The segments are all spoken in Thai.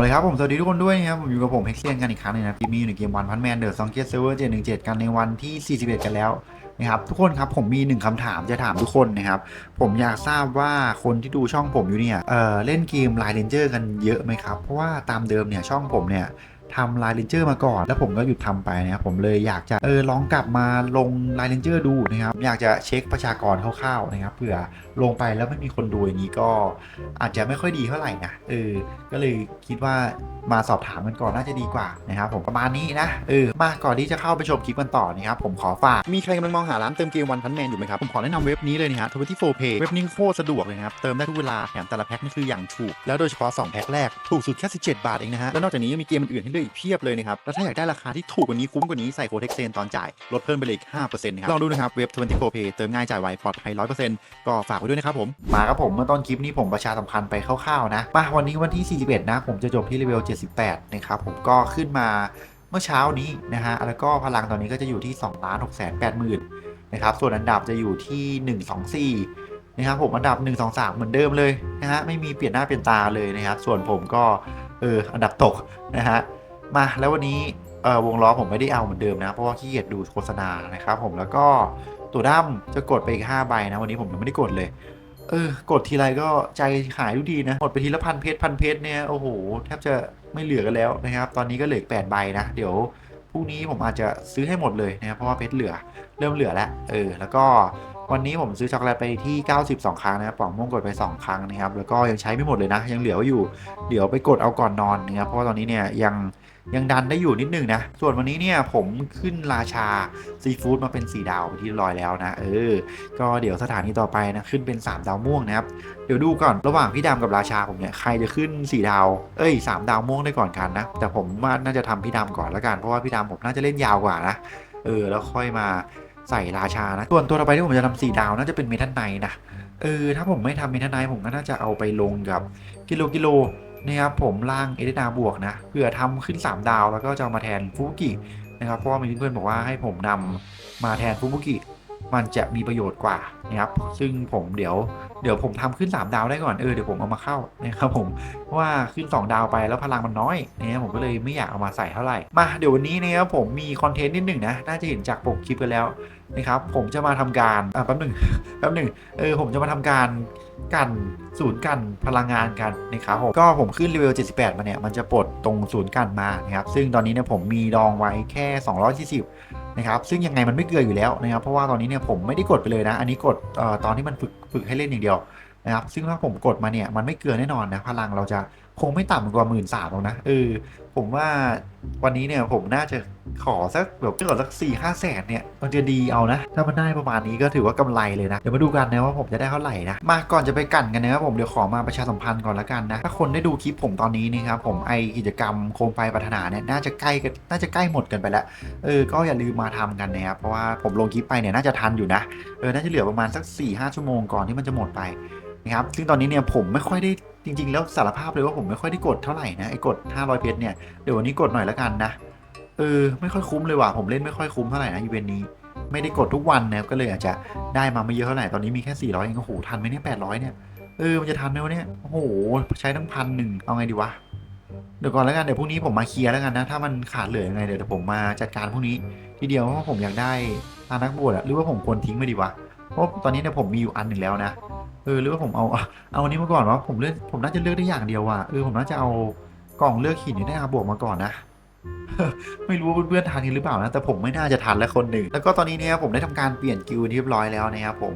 เลยครับผม สวัสดีทุกคนด้วยนะครับ ผมอยู่กับผมเฮกเซียนกันอีกครั้งหนึงนะครับที่มีอยู่ในเกมวันพันแมนเดอร์ซองเกตเซิร์ฟเวอร์เจ็ดหนึ่งเจ็ดกันในวันที่ 41 กันแล้วนะครับทุกคนครับผมมีหนึ่งคำถามจะถามทุกคนนะครับ ผมอยากทราบว่าคนที่ดูช่องผมอยู่เนี่ยเออเล่นเกมไลน์เรนเจอร์กันเยอะไหมครับ เพราะว่าตามเดิมเนี่ยช่องผมเนี่ย ทำไลน์เรนเจอร์มาก่อน แล้วผมก็หยุดทำไปนะครับผมเลยอยากจะเออลองกลับมาลงไลน์เรนเจอร์ดูนะครับอยากจะเช็คประชากรคร่าวๆนะครับเผื่อลงไปแล้วไม่มีคนดูอย่างนี้ก็อาจจะไม่ค่อยดีเท่าไหร่นะเออก็เลยคิดว่ามาสอบถามกันก่อนน่าจะดีกว่านะครับผมประมาณนี้นะเออมาก่อนที่จะเข้าไปชมคลิปกันต่อนะครับผมขอฝากมีใครกำลังมองหาร้านเติมเกมวันพันแมนอยู่ไหมครับผมขอแนะนำเว็บนี้เลยนะฮะ24 Pay เว็บนี้โคตรสะดวกเลยนะครับเติมได้ทุกเวลาแถมแต่ละแพ็คนี่คืออย่างถูกแล้วโดยเฉพาะ2แพ็คแรกถูกสุดแค่17 บาทเองนะฮะแล้วนอกจากนี้ยังมีเกมอื่นๆให้เลือกอีกเพียบเลยนะครับ แล้วถ้าอยากได้ราคาที่ถูกกว่านี้คุ้มกว่านี้ใส่โค้ดเท็กเซนตอนจ่าย ลดเพิ่มไปเลยอีก5%นะครับ ลองดูนะครับเว็บ24 Pay เติมง่ายจ่ายไวปลอดภัย100%ก็ฝากไว้ด้วยนะครับผม มาครับผมเมื่อต้นคลิปนี้ผมประชาสัมพันธ์ไปคร่าวๆนะมาวันนี้วันที่ 41 นะ ผมจะจบที่เลเวล 78 นะครับผมก็ขึ้นมาเมื่อเช้านี้นะฮะแล้วก็พลังตอนนี้ก็จะอยู่ที่2ล้าน6แสน8หมื่นนะครับส่วนอันดับจะอยู่ที่ 124นะครับผมอันดับ 1 2 3 เหมือนเดิมเลยนะฮะไม่มีเปลี่ยนหน้าเปลี่ยนตาเลยนะครับ ส่วนผมก็เอออันดับตกนะฮะ มาแล้ววันนี้เออวงล้อผมไม่ได้เอาเหมือนเดิมนะ เพราะว่าขี้เกียจดูโฆษณานะครับผมแล้วก็ตัวด้ามจะกดไปอีก5ใบนะ วันนี้ผมยังไม่ได้กดเลย เออกดทีไรก็ใจหายทุกทีนะหมดไปทีละพันเพชรพันเพชรเนี่ยโอ้โหแทบจะไม่เหลือกันแล้วนะครับ ตอนนี้ก็เหลือแปดใบนะ เดี๋ยวพรุ่งนี้ผมอาจจะซื้อให้หมดเลยนะครับเพราะว่าเพชรเหลือเริ่มเหลือแล้วเออแล้วก็ วันนี้ผมซื้อช็อกโกแลตไปที่ 92 ครั้งนะครับป่องม่วงกดไป 2 ครั้งนะครับ แล้วก็ยังใช้ไม่หมดเลยนะ ยังเหลืออยู่ เดี๋ยวไปกดเอาก่อนนอนนะครับ เพราะว่าตอนนี้เนี่ยยังยังดันได้อยู่นิดนึงนะ ส่วนวันนี้เนี่ยผมขึ้นราชาซีฟู้ดมาเป็น 4 ดาวไปที่เรียบร้อยแล้วนะ เออ ก็เดี๋ยวสถานีต่อไปนะ ขึ้นเป็น 3 ดาวม่วงนะครับ เดี๋ยวดูก่อนระหว่างพี่ดำกับราชาผมเนี่ยใครจะขึ้น 4 ดาว เอ้ย 3 ดาวม่วงได้ก่อนกันนะ แต่ผมว่าน่าจะทำพี่ดำก่อนละกัน เพราะว่าพี่ดำผมน่าจะเล่นยาวกว่านะ เออ แล้วค่อยมา ใส่ราชานะ ส่วนตัวต่อไปที่ผมจะทำสี่ดาวน่าจะเป็นเมทัลไนท์นะ เออ ถ้าผมไม่ทำเมทัลไนท์ผมก็น่าจะเอาไปลงกับกิโลกิโลนะครับผมล่างเอเดนาบวกนะเพื่อทำขึ้น 3 ดาวแล้วก็จะมาแทนฟูกินะครับ เพราะว่ามีเพื่อนบอกว่าให้ผมนำมาแทนฟูบุกิ มันจะมีประโยชน์กว่านะครับ ซึ่งผมเดี๋ยวเดี๋ยวผมทำขึ้น 3 ดาวได้ก่อน เออ เดี๋ยวผมเอามาเข้านะครับผม เพราะว่าขึ้น 2 ดาวไปแล้วพลังมันน้อยเนี่ยผมก็เลยไม่อยากเอามาใส่เท่าไหร่ มาเดี๋ยววันนี้นะครับผมมีคอนเทนต์นิดหนึ่งนะ น่าจะเห็นจากปกคลิปกันแล้วนะครับ ผมจะมาทำการ อะแป๊บหนึ่งแป๊บหนึ่งเออ ผมจะมาทำการกันศูนย์กันพลังงานกันนะครับผมก็ผมขึ้นเลเวล 78 มาเนี่ย มันจะปลดตรงศูนย์กันมานะครับ ซึ่งตอนนี้เนี่ยผมมีดองไว้แค่ 240 นะครับซึ่งยังไงมันไม่เกลืออยู่แล้วนะครับเพราะว่าตอนนี้เนี่ยผมไม่ได้กดไปเลยนะ อันนี้กดอตอนที่มันฝึกฝึกให้เล่นอย่างเดียวนะครับซึ่งถ้าผมกดมาเนี่ยมันไม่เกลือแน่นอนนะพลังเราจะคงไม่ต่ำกว่าหมื่นสามหรอกนะเออผมว่าวันนี้เนี่ยผมน่าจะ ขอสักแบบขอสักสี่ห้าแสนเนี่ยมันจะดีเอานะ ถ้ามันได้ประมาณนี้ก็ถือว่ากำไรเลยนะ เดี๋ยวมาดูกันนะว่าผมจะได้เท่าไหร่นะ มาก่อนจะไปกันกันนะครับผมเดี๋ยวขอมาประชาสัมพันธ์ก่อนละกันนะ ถ้าคนได้ดูคลิปผมตอนนี้นี่ครับผมไอกิจกรรมโคมไฟปรารถนาเนี่ยน่าจะใกล้กันน่าจะใกล้หมดกันไปแล้วเออก็อย่าลืมมาทำกันนะครับเพราะว่าผมลงคลิปไปเนี่ยน่าจะทันอยู่นะเออน่าจะเหลือประมาณสัก4ี่ห้าชั่วโมงก่อนที่มันจะหมดไปนะครับซึ่งตอนนี้เนี่ยผมไม่ค่อยได้จริง ๆ แล้วสารภาพเลยว่าผมไม่ค่อยได้กดเท่าไหร่นะไอ้กด 500 เพชรเนี่ยเดี๋ยววันนี้กดหน่อยละกันนะ เออไม่ค่อยคุ้มเลยว่ะผมเล่นไม่ค่อยคุ้มเท่าไหร่นะอีเวนต์นี้ ไม่ได้กดทุกวันนะก็เลยอาจจะได้มาไม่เยอะเท่าไหร่ตอนนี้มีแค่ 400เองโอ้โหทันไหมเนี่ย800เนี่ยเออมันจะทันไหมวะเนี่ยโอ้โหใช้ทั้งพันหนึ่งเอาไงดีวะเดี๋ยวก่อนแล้วกันเดี๋ยวพรุ่งนี้ผมมาเคลียร์แล้วกันนะถ้ามันขาดเหลือยังไงเดี๋ยวผมมาจัดการพรุ่งนี้ทีเดียวเพราะผมอยากได้ตานักบวชอะหรือว่าผมควรทิ้งไปดีวะเพราะตอนนี้เนี่ยผมมีอยู่อันหนึ่งแล้วนะเออหรือว่าผมเอาเอาอันนี้มาก่อนวะผมเลือกผมน่าจะเลือกได้อย่างเดียวว่ะเออผมน่าจะเอากล่องเลือกหินที่ได้อาบวกมาก่อนนะ ไม่รู้เพื่อนๆทานกันหรือเปล่านะแต่ผมไม่น่าจะทันแล้วคนหนึ่ง แล้วก็ตอนนี้เนี่ยผมได้ทำการเปลี่ยนกิลด์เรียบร้อยแล้วนะครับผม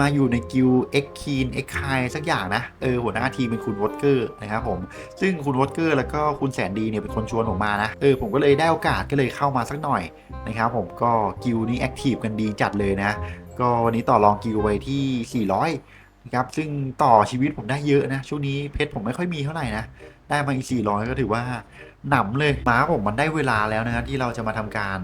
มาอยู่ในกิลด์ X Keen X k i สักอย่างนะเออหัวหน้าทีมเป็นคุณวอตเกอร์นะครับผมซึ่งคุณวอตเกอร์แล้วก็คุณแสนดีเนี่ยเป็นคนชวนผมมานะเออผมก็เลยได้โอกาสก็เลยเข้ามาสักหน่อยนะครับผมก็กิลด์นี้แอคทีฟกันดีจัดเลยนะ ก็วันนี้ต่อรองกิลด์ไว้ที่ 400นะครับซึ่งต่อชีวิตผมได้เยอะนะช่วงนี้เพชรผมไม่ค่อยมีเท่าไหร่นะ ได้มาอีก 400 ก็ถือว่าหนำเลยมาผมมันได้เวลาแล้วนะครับที่เราจะมาทำการ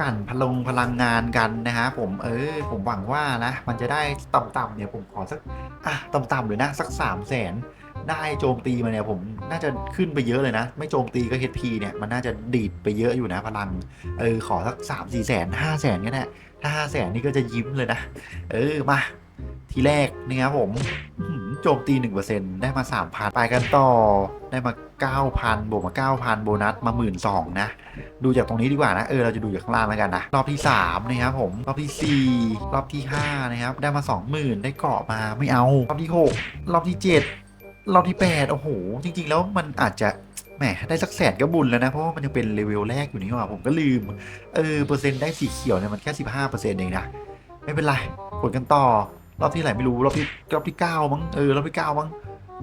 กันพลังพลังงานกันนะฮะผมเออผมหวังว่านะ มันจะได้ต่ำๆเนี่ยผมขอสักอะต่ำๆเลยนะสัก 3 0 0แสนได้โจมตีมาเนี่ยผมน่าจะขึ้นไปเยอะเลยนะ ไม่โจมตีก็ HP เนี่ยมันน่าจะดีดไปเยอะอยู่นะพลังเออขอสัก 3 4แสน5แสนก็ได้ถ้า5แสนนี่ก็จะยิ้มเลยนะ เออมาทีแรกนะครับผม โจมตี 1%ได้มา 3,000 ไปกันต่อได้มา 9,000 บวกมา 9,000 โบนัสมา 12,000นะ ดูจากตรงนี้ดีกว่านะ เออ เราจะดูจากข้างล่างแล้วกันนะ รอบที่ 3 นะครับผม รอบที่ 4 รอบที่ 5 นะครับ ได้มา 20,000 ได้เกาะมาไม่เอา รอบที่ 6 รอบที่ 7 รอบที่ 8 โอ้โห จริง ๆ แล้วมันอาจจะแหมได้สักแสนก็บุญแล้วนะ เพราะว่ามันยังเป็นเลเวลแรกอยู่นี่หว่าผมก็ลืม เออ เปอร์เซ็นต์ได้สีเขียวเนี่ยมันแค่ 15%เองนะ ไม่เป็นไรกดกันต่อ รอบที่ไหนไม่รู้รอบที่รอบที่เก้ามั้งเออรอบที่เก้ามั้ง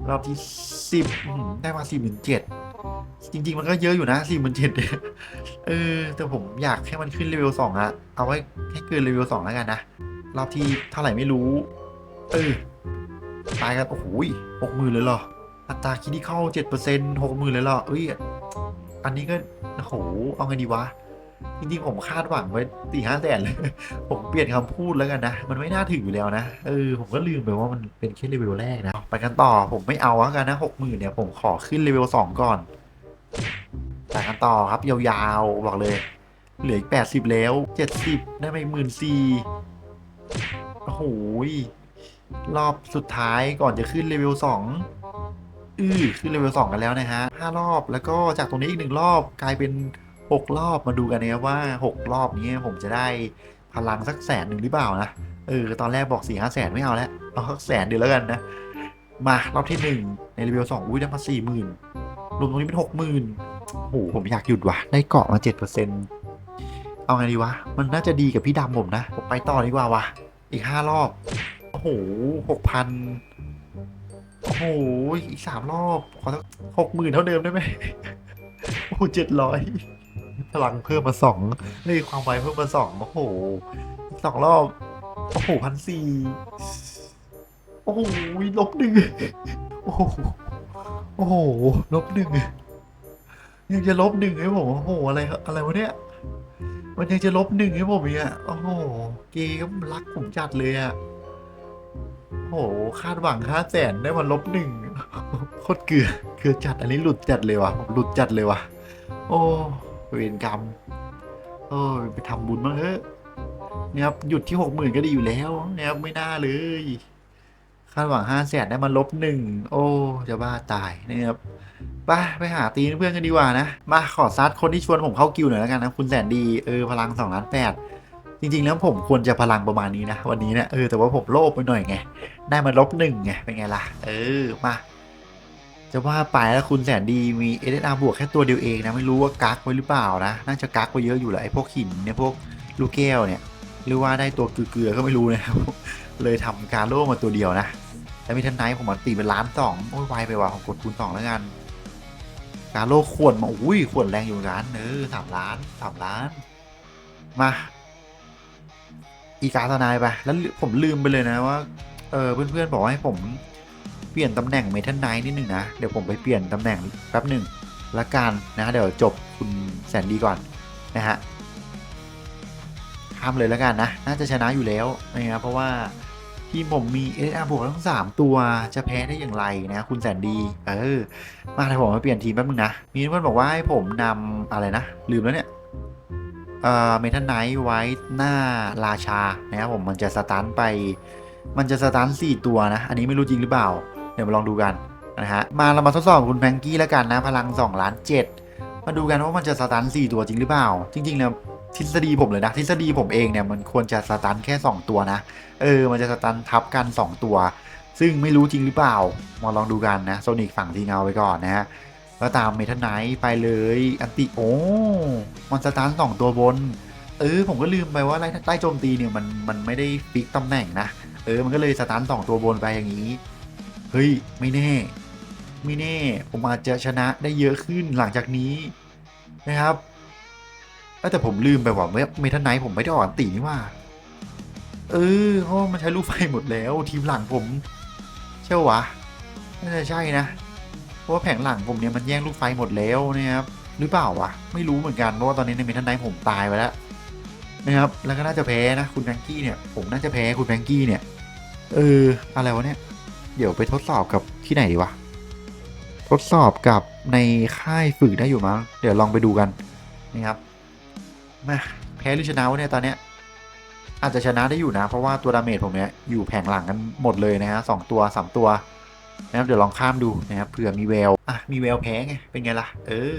รอบที่สิบได้มาสี่หมื่นเจ็ดจริง ๆ มันก็เยอะอยู่นะสี่หมื่นเจ็ดเนี่ยเออ แต่ผมอยากให้มันขึ้นเลเวลสองอะเอาไว้ให้เกินเลเวลสองแล้วกันนะรอบที่เท่าไหร่ไม่รู้ เออตายกันโอ้โหหกหมื่นเลยเหรออัตราคิดที่เข้าเจ็ดเปอร์เซ็นต์หกหมื่นเลยเหรอเอ้ยอันนี้ก็โอ้โหเอาไงดีวะ จริงๆผมคาดหวังไว้สี่ห้าแสนเลย ผมเปลี่ยนคำพูดแล้วกันนะ มันไม่น่าถึงอยู่แล้วนะ เออ ผมก็ลืมไปว่ามันเป็นแค่เลเวลแรกนะ ไปกันต่อ ผมไม่เอาแล้วกันนะหกหมื่นเนี่ย ผมขอขึ้นเลเวลสองก่อนไปกันต่อครับยาวๆ บอกเลย เหลืออีกแปดสิบแล้วเจ็ดสิบได้ไปหมื่นสี่โอ้โหรอบสุดท้ายก่อนจะขึ้นเลเวลสองอือขึ้นเลเวลสองกันแล้วนะฮะห้ารอบแล้วก็จากตรงนี้อีกหนึ่งรอบกลายเป็น หกรอบมาดูกันนะครับว่าหกรอบนี้ผมจะได้พลังสักแสนหนึ่งหรือเปล่านะ เออ ตอนแรกบอกสี่ห้าแสนไม่เอาแล้ว เอาสักแสนเดียวแล้วกันนะ มารอบที่หนึ่งในรีวิวสองอุ้ยได้มาสี่หมื่นรวมตรงนี้เป็นหกหมื่นโอ้โหผมอยากหยุดว่ะ ได้เกาะมาเจ็ดเปอร์เซ็นต์เอาไงดีวะ มันน่าจะดีกับพี่ดำผมนะ ผมไปต่อดีกว่าวะอีกห้ารอบ โอ้โหหกพันโอ้โห อีกสามรอบ ขอสักหกหมื่นเท่าเดิมได้ไหม โอ้เจ็ดร้อย พลังเพิ่มมาสองเลยความไวเพิ่มมาสองโอ้โหสองรอบ โอ้โหพันสี่โอ้โหลบหนึ่งโอ้โหโอ้โหลบหนึ่งยังจะลบหนึ่งให้ผมโอ้โหอะไรอะไรวะเนี่ยมันยังจะลบหนึ่งให้ผมอีกอะโอ้โหเกย์ก็รักผมจัดเลยอะโอ้โหคาดหวังห้าแสนได้มาลบหนึ่งโคตรเกลือเกลือจัดอันนี้หลุดจัดเลยว่ะหลุดจัดเลยว่ะโอ้ เวรกรรมโอ้ยไปทำบุญบ้างเถอะนี่ยครับหยุดที่หกหมื่นก็ดีอยู่แล้วนะครับไม่น่าเลยคาดหวังห้าแสนได้มาลบหนึ่งโอ้จะบ้าตายนะครับไปไปหาตีเพื่อนกันดีกว่านะ มาขอซัดคนที่ชวนผมเข้ากิวหน่อยแล้วกันนะคุณแสนดีเออพลังสองล้านแปดจริง ๆ แล้วผมควรจะพลังประมาณนี้นะ วันนี้นะเออแต่ว่าผมโลภไปหน่อยไงได้มาลบหนึ่งไงเป็นไงล่ะ เออมา จะว่าไปแล้วคุณแสนดีมีเอเดอาบวกแค่ตัวเดียวเองนะ ไม่รู้ว่ากักไว้หรือเปล่านะ น่าจะกักไว้เยอะอยู่แหละไอ้พวกหินเนี่ยพวกลูกแก้วเนี่ย หรือว่าได้ตัวเกลือก็ไม่รู้นะครับเลยทำการโล่มาตัวเดียวนะแต่มีทันไนท์ผมมันตีเป็นล้านสองโอ้ยไวไปว่ะผมกดคูณสองแล้วกัน การโล่ขวดมาอุ้ยขวดแรงอยู่ร้านเออสามล้านสามล้าน มาอีกาตนายไปแล้วผมลืมไปเลยนะว่าเออเพื่อนๆบอกให้ผม เปลี่ยนตำแหน่งเมทัลไนท์นิดหนึ่งนะ เดี๋ยวผมไปเปลี่ยนตำแหน่งแป๊บหนึ่งละกันนะเดี๋ยวจบคุณแสนดีก่อนนะฮะข้ามเลยละกันนะ น่าจะชนะอยู่แล้วนะครับเพราะว่าทีมผมมีเอสอาบวกทั้งสามตัวจะแพ้ได้อย่างไรนะ คุณแสนดี เออ มาให้ผมมาเปลี่ยนทีมแป๊บนึงนะ มีเพื่อนบอกว่าให้ผมนำอะไรนะ ลืมแล้วเนี่ยเอ่อเมทัลไนท์ไว้หน้าราชานะครับผมมันจะสตันไป มันจะสตันสี่ตัวนะ อันนี้ไม่รู้จริงหรือเปล่า เดี๋ยวมาลองดูกันนะฮะมาเรามาทดสอบคุณแพงกี้แล้วกันนะ พลัง2ล้าน7มาดูกันว่ามันจะสตัน4ตัวจริงหรือเปล่า จริงๆแล้วทฤษฎีผมเลยนะทฤษฎีผมเองเนี่ยมันควรจะสตันแค่ 2 ตัวนะ เออ มันจะสตันทับกัน 2 ตัว ซึ่งไม่รู้จริงหรือเปล่า มาลองดูกันนะโซนิกฝั่งทีเงาไปก่อนนะฮะแล้วตามเมทัลไนท์ไปเลยอันติโอ้มันสตัน2ตัวบน เออ ผมก็ลืมไปว่าไล่ใต้โจมตีเนี่ยมันมันไม่ได้ฟิกตำแหน่งนะ เออ มันก็เลยสตันสองตัวบนไปอย่างนี้ เฮ้ย ไม่แน่ ไม่แน่ ผมอาจจะชนะได้เยอะขึ้นหลังจากนี้นะครับแต่ผมลืมไปว่าเมทัลไนท์ผมไม่ได้อ่อนตีนี่ว่า เออเพราะมันใช้ลูกไฟหมดแล้ว ทีมหลังผมเชื่อวะน่าจะใช่นะ เพราะว่าแผงหลังผมเนี่ยมันแย่งลูกไฟหมดแล้วนะครับหรือเปล่าวะไม่รู้เหมือนกันเพราะว่าตอนนี้ในเมทัลไนท์ผมตายไปแล้วนะครับแล้วก็น่าจะแพ้นะคุณแบงกี้เนี่ยผมน่าจะแพ้คุณแบงกี้เนี่ยเอออะไรวะเนี่ย เดี๋ยวไปทดสอบกับที่ไหนดีวะ ทดสอบกับในค่ายฝึกได้อยู่มั้ง เดี๋ยวลองไปดูกันนะครับ มาแพ้หรือชนะวะเนี่ยตอนเนี้ย อาจจะชนะได้อยู่นะ เพราะว่าตัวดาเมจผมเนี่ยอยู่แผงหลังกันหมดเลยนะฮะสองตัวสามตัวนะครับเดี๋ยวลองข้ามดูนะครับเผื่อมีแววอะมีแววแพ้ไงเป็นไงล่ะ เออ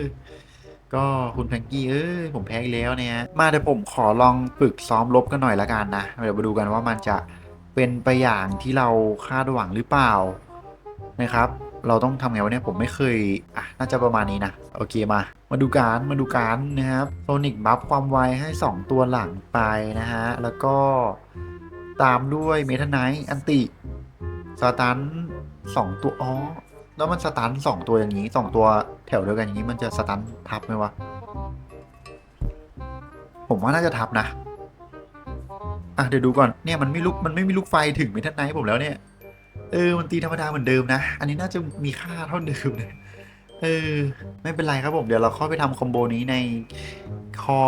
ก็คุณแพงกี้เอ้ยผมแพ้อีกแล้วเนี่ยมาเดี๋ยวผมขอลองฝึกซ้อมลบกันหน่อยละกันนะเดี๋ยวมาดูกันว่ามันจะ เป็นไปอย่างที่เราคาดหวังหรือเปล่านะครับ เราต้องทำไงวะเนี่ยผมไม่เคย อะ น่าจะประมาณนี้นะ โอเคมา มาดูการมาดูการนะครับโซนิกบัฟความไวให้ 2 ตัวหลังไปนะฮะ แล้วก็ตามด้วยเมทันไนท์อันติสตันสองตัว อ๋อ แล้วมันสตันสองตัวอย่างนี้สองตัวแถวเดียวกันอย่างนี้มันจะสตันทับไหมวะ ผมว่าน่าจะทับนะ อะเดี๋ยวดูก่อนเนี่ยมันไม่ลุกมันไม่มีลูกไฟถึงเมทันไนท์ผมแล้วเนี่ยเออมันตีธรรมดาเหมือนเดิมนะ อันนี้น่าจะมีค่าเท่าเดิมเลยเออ ไม่เป็นไรครับผม เดี๋ยวเราเข้าไปทำคอมโบนี้ในคอ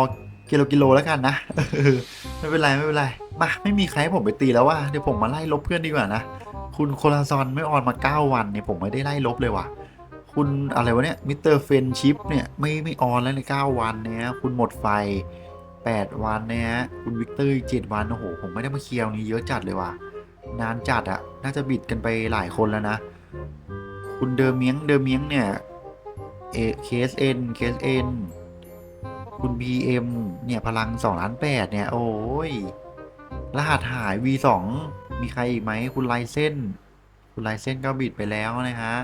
กิโลกิโลแล้วกันนะออไม่เป็นไรไม่เป็นไรมาไม่มีใครให้ผมไปตีแล้วว่าเดี๋ยวผมมาไล่ลบเพื่อนดีกว่านะคุณโคลาซอนไม่ออนมา 9 วันเนี่ยผมไม่ได้ไล่ลบเลยว่ะ คุณอะไรวะเนี่ยมิสเตอร์เฟนชิปเนี่ยไม่ไม่ออนแล้วใน 9 วันเนี่ยคุณหมดไฟ 8 วันเนี่ยฮะคุณวิกเตอร์อีก7วันโอ้โหผมไม่ได้มาเคลียร์นี้เยอะจัดเลยว่ะนานจัดอะน่าจะบิดกันไปหลายคนแล้วนะ คุณเดอเมียงเดอเมียงเนี่ยเอเคสเอ็นเคสเอ็นคุณ BM เนี่ยพลัง2ล้าน8เนี่ย โอ้ย รหัสหาย V2 มีใครอีกไหม คุณไลเส้น คุณไลเส้นก็บิดไปแล้วนะฮะ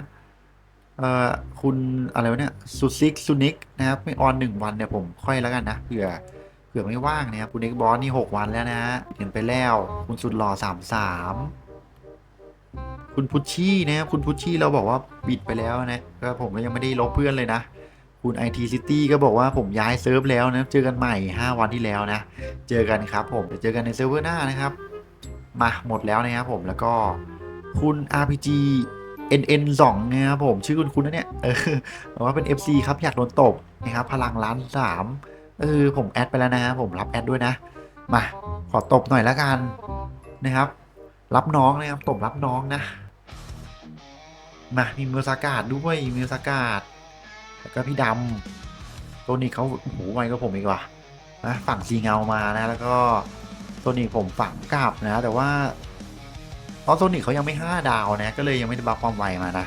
เอ่อ คุณอะไรวะเนี่ยซูซิกซูนิก นะครับ ไม่ออนหนึ่งวันเนี่ยผมค่อยแล้วกันนะเผื่อ ผื่อไม่ว่างนะครับคุณเอกบอสนี่ 6 วันแล้วนะฮะเห็นไปแล้ว คุณสุดหล่อ33คุณพุชชี่นะครับคุณพุชชี่เราบอกว่าบิดไปแล้วนะก็ผมก็ยังไม่ได้ลบเพื่อนเลยนะ คุณ IT City ก็บอกว่าผมย้ายเซิร์ฟแล้วนะเจอกันใหม่ 5 วันที่แล้วนะ เจอกันครับผมเดี๋ยวเจอกันในเซิร์ฟเวอร์หน้านะครับ มาหมดแล้วนะครับผมแล้วก็คุณ RPG NN 2นะครับผมชื่อคุณคุณนะเนี่ยเออว่าเป็น FC ครับอยากโดนตบนะครับพลังล้านสาม เออผมแอดไปแล้วนะครับผมรับแอดด้วยนะ มาขอตบหน่อยละกันนะครับ รับน้องนะครับตบรับน้องนะ มามีมือสากาดด้วยมือสากาดแล้วก็พี่ดำตัวนี้เขาโอ้โหไวก็ผมอีกว่ะนะฝั่งซีเงามานะแล้วก็ตัวนี้ผมฝั่งกลับนะ แต่ว่าเพราะโซนิกเขายังไม่ห้าดาวนะก็เลยยังไม่ได้บัฟความไวมานะ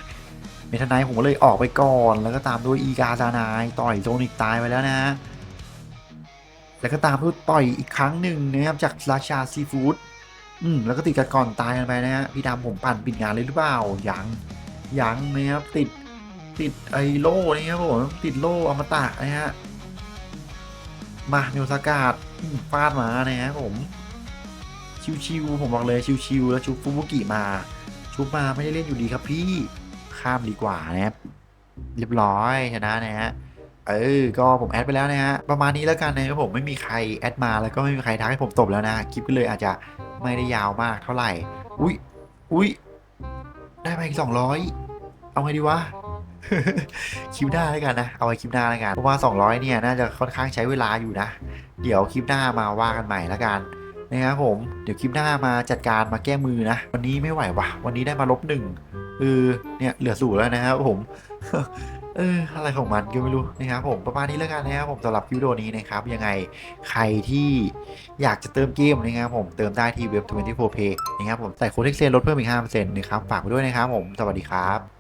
เมทานายผมก็เลยออกไปก่อน แล้วก็ตามด้วยอีกาซานายต่อยโซนิกตายไปแล้วนะ แล้วก็ตามด้วยต่อยอีกครั้งหนึ่งนะครับจากราชาซีฟู้ดอืมแล้วก็ติดกันก่อนตายกันไปนะฮะพี่ดำผมปั่นปิดงานเลยหรือเปล่ายังยังนะครับติดติดไอโล่นี่ครับผมติดโล่อมตะนะฮะมาเนวสากาดฟาดมานะฮะผม ชิวๆผมบอกเลยชิวๆแล้วชุบฟูบุกิมา ชุบมาไม่ได้เล่นอยู่ดีครับพี่ข้ามดีกว่านะครับเรียบร้อยชนะนะฮะ เออ ก็ผมแอดไปแล้วนะฮะ ประมาณนี้แล้วกันนะครับผมไม่มีใครแอดมาแล้วก็ไม่มีใครทักให้ผมตบแล้วนะ คลิปก็เลยอาจจะไม่ได้ยาวมากเท่าไหร่ อุ้ยอุ้ยได้ไปอีกสองร้อยเอาไงดีวะคลิปหน้าแล้วกันนะ เอาไว้คลิปหน้าแล้วกัน เพราะว่า 200 เนี่ย น่าจะค่อนข้างใช้เวลาอยู่นะ เดี๋ยวคลิปหน้ามาว่ากันใหม่แล้วกันนะครับผม เดี๋ยวคลิปหน้ามาจัดการมาแก้มือนะ วันนี้ไม่ไหววะวันนี้ได้มาลบหนึ่งเออเนี่ยเหลือศูแล้วนะครับผม เอออะไรของมันก็ไม่รู้นะครับผมประมาณนี้แล้วกันนะครับผมสำหรับคลิปวิดีโอนี้นะครับยังไงใครที่อยากจะเติมเกมนะครับผมเติมได้ที่เว็บ 24 Pay นะครับผมใส่โค้ดเอ็กเซนลดเพิ่มอีก5%นะครับฝากไปด้วยนะครับผมสวัสดีครับ